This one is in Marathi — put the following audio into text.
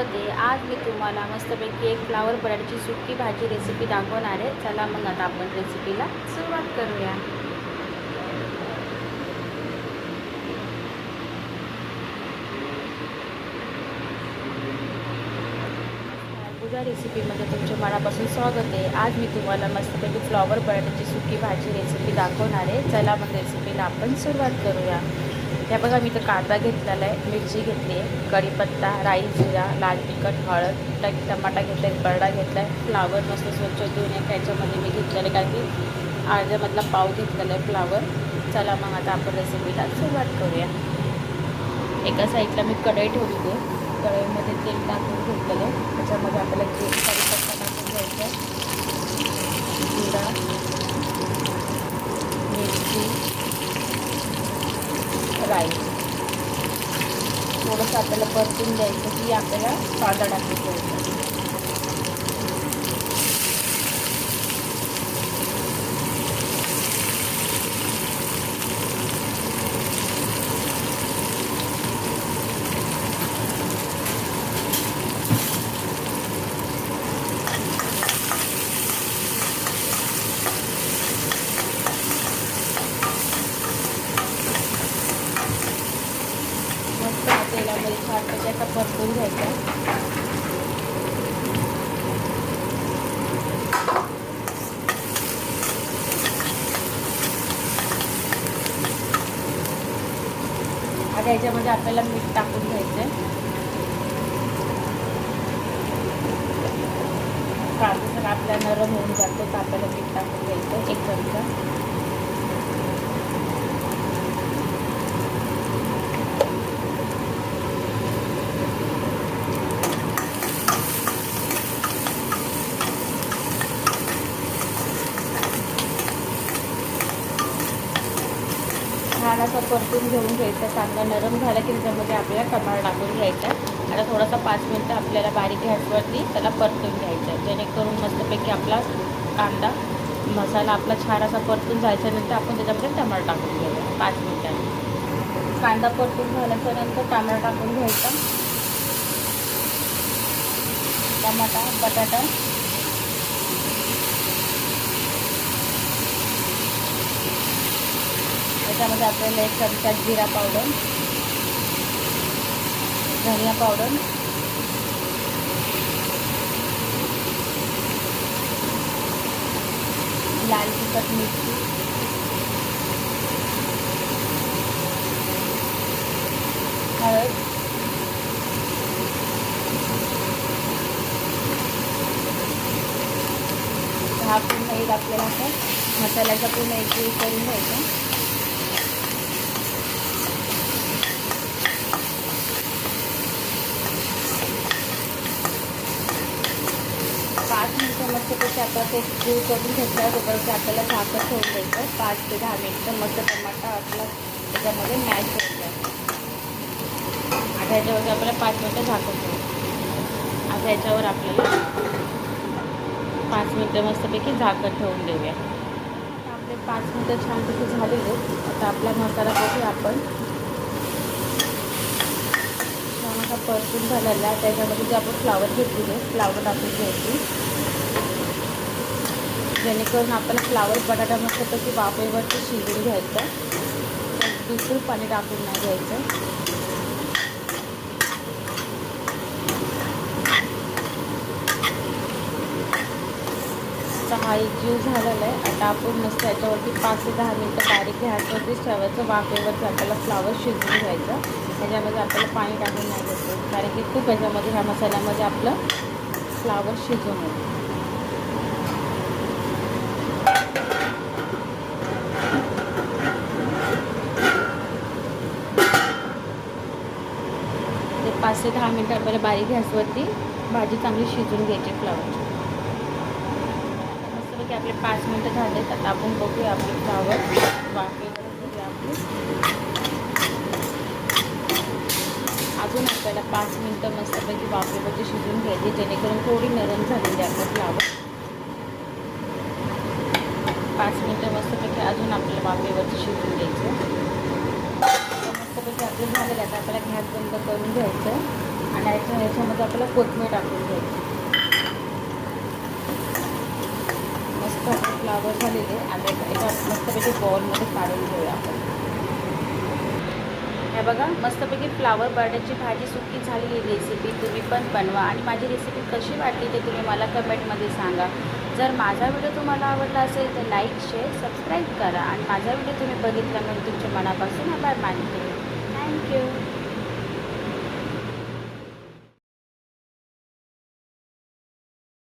मी तुम्हाला मस्तपैकी एक फ्लावर बटाट्याची सुकी भाजी रेसिपी दाखवणार आहे. चला मग आता आपण रेसिपीला सुरुवात करूया. पूजा रेसिपीमध्ये तुमचे मनापासून स्वागत आहे. आज मी तुम्हाला मस्तपैकी फ्लॉवर बटाट्याची सुकी भाजी रेसिपी दाखवणार आहे. चला मग रेसिपीला आपण सुरुवात करूया. त्या बघा मी तर कांदा घेतलेला आहे मिरची घेतली आहे कढीपत्ता राई जिरा लाल तिखट हळद ट- टमाटा घेतला आहे बरडा घेतला आहे फ्लावर मस्त स्वच्छ धुवून एक ह्याच्यामध्ये मी घेतलेलं आहे कारण की अर्ध्यामधला पाव घेतलेला आहे फ्लावर. चला मग आता आपण रेसिपीला सुरुवात करूया. एका साईडला मी कढई ठेवली आहे. कढईमध्ये तेल टाकून घेतलेलं आहे. त्याच्यामध्ये आपल्याला तेल कढीपत्ता टाकून घ्यायचा आहे जिरा मिरची राई थोडंसं आपल्याला परतून द्यायचं की आपल्याला कांदा टाकून घ्यायचा मस्त तेलामध्ये छान परतून घ्यायचा. आता याच्यामध्ये आपल्याला मीठ टाकून घ्यायचं आहे जर आपला नरम होऊन जातो तर आपल्याला मीठ टाकून घ्यायचं एक चमचा. छान असा परतून घेऊन घ्यायचा कांदा नरम झाला की त्याच्यामध्ये आपल्याला टमाटर टाकून घ्यायचा. आता थोडासा पाच मिनटं आपल्याला बारीक गॅसवरती त्याला परतून घ्यायचं. आहे जेणेकरून मस्तपैकी आपला कांदा मसाला आपला छान असा परतून जायच्यानंतर आपण त्याच्यामध्ये टमाटर टाकून घ्यायचा पाच मिनटांनी. कांदा परतून झाल्याच्यानंतर टमाटर टाकून घ्यायचा. टमाटा बटाटा त्याच्यामध्ये आपल्याला एक चमचा जिरा पावडर धनिया पावडर लाल तिखट मिरची हळद हा पूर्ण एक आपल्याला असं मसाल्याचा पूर्ण एक करून घ्यायचा. मिनटं आता ते स्क्रू करून घेतला तोपर्यंत आपल्याला झाकण ठेवून द्यायचं पाच ते दहा मिनटं मस्त टमाटा आपला त्याच्यामध्ये मॅश होऊन जायचं आता ह्याच्यावरती आपल्याला पाच मिनटं झाकण ठेवू. आता ह्याच्यावर आपल्याला पाच मिनटं मस्तपैकी झाकण ठेवून देऊया. आपले पाच मिनटं छानपैकी झालेले आता आपला मसाला बघूया आपण. हा परतून झालेला आहे. त्याच्यामध्ये जे आपण फ्लावर घेतलेले फ्लावर टाकून घ्यायची. जेणेकरून आपण फ्लावर बटाटा मस्तपैकी वाफेवरती शिजून घ्यायचं. बिलकुल पाणी टाकून नाही घ्यायचं. सहा हा एक जीव झालेला आहे. आता आपण मस्त याच्यावरती पाच ते दहा मिनटं बारीक गॅसवरतीच ठेवायचं. वाफेवरती आपल्याला फ्लावर शिजवून घ्यायचं त्याच्यामध्ये आपल्याला पाणी टाकून नाही घ्यायचं. कारण की खूप याच्यामध्ये ह्या मसाल्यामध्ये आपलं फ्लावर शिजून येतं. ते पाच ते दहा मिनटं आपल्याला बारीक गॅसवरती भाजी चांगली शिजून घ्यायची फ्लावरची मस्तपैकी आपले पाच मिनटं झाले तर आपण बघूया आपली फ्लावर वाफे आपली अजून आपल्याला पाच मिनटं मस्तपैकी वाफेवरती शिजून घ्यायची जेणेकरून थोडी नरम झालेली आपली फ्लावर पाच मिनटं मस्तपैकी अजून आपल्याला वाफेवरती शिजून घ्यायचं. मस्तपैकी मस्तपैकी आपलं झालेलं आहे आपल्याला गॅस बंद करून घ्यायचं. आणि याच्या याच्यामध्ये आपल्याला कोथमीर टाकून घ्यायची. मस्त आपले फ्लावर झालेले. आता एका मस्तपैकी बॉलमध्ये काढून घेऊया आपण. हे बघा मस्तपैकी फ्लावर बटाट्याची भाजी सुकी झालेली रेसिपी तुम्ही पण बनवा. आणि माझी रेसिपी कशी वाटली ते तुम्ही मला कमेंटमध्ये सांगा. जर माझा व्हिडिओ तुम्हाला आवडला असेल तर लाईक शेअर सबस्क्राईब करा. आणि माझा व्हिडिओ तुम्ही बघितला म्हणून तुमच्या मनापासून आभार मानते. Thank you.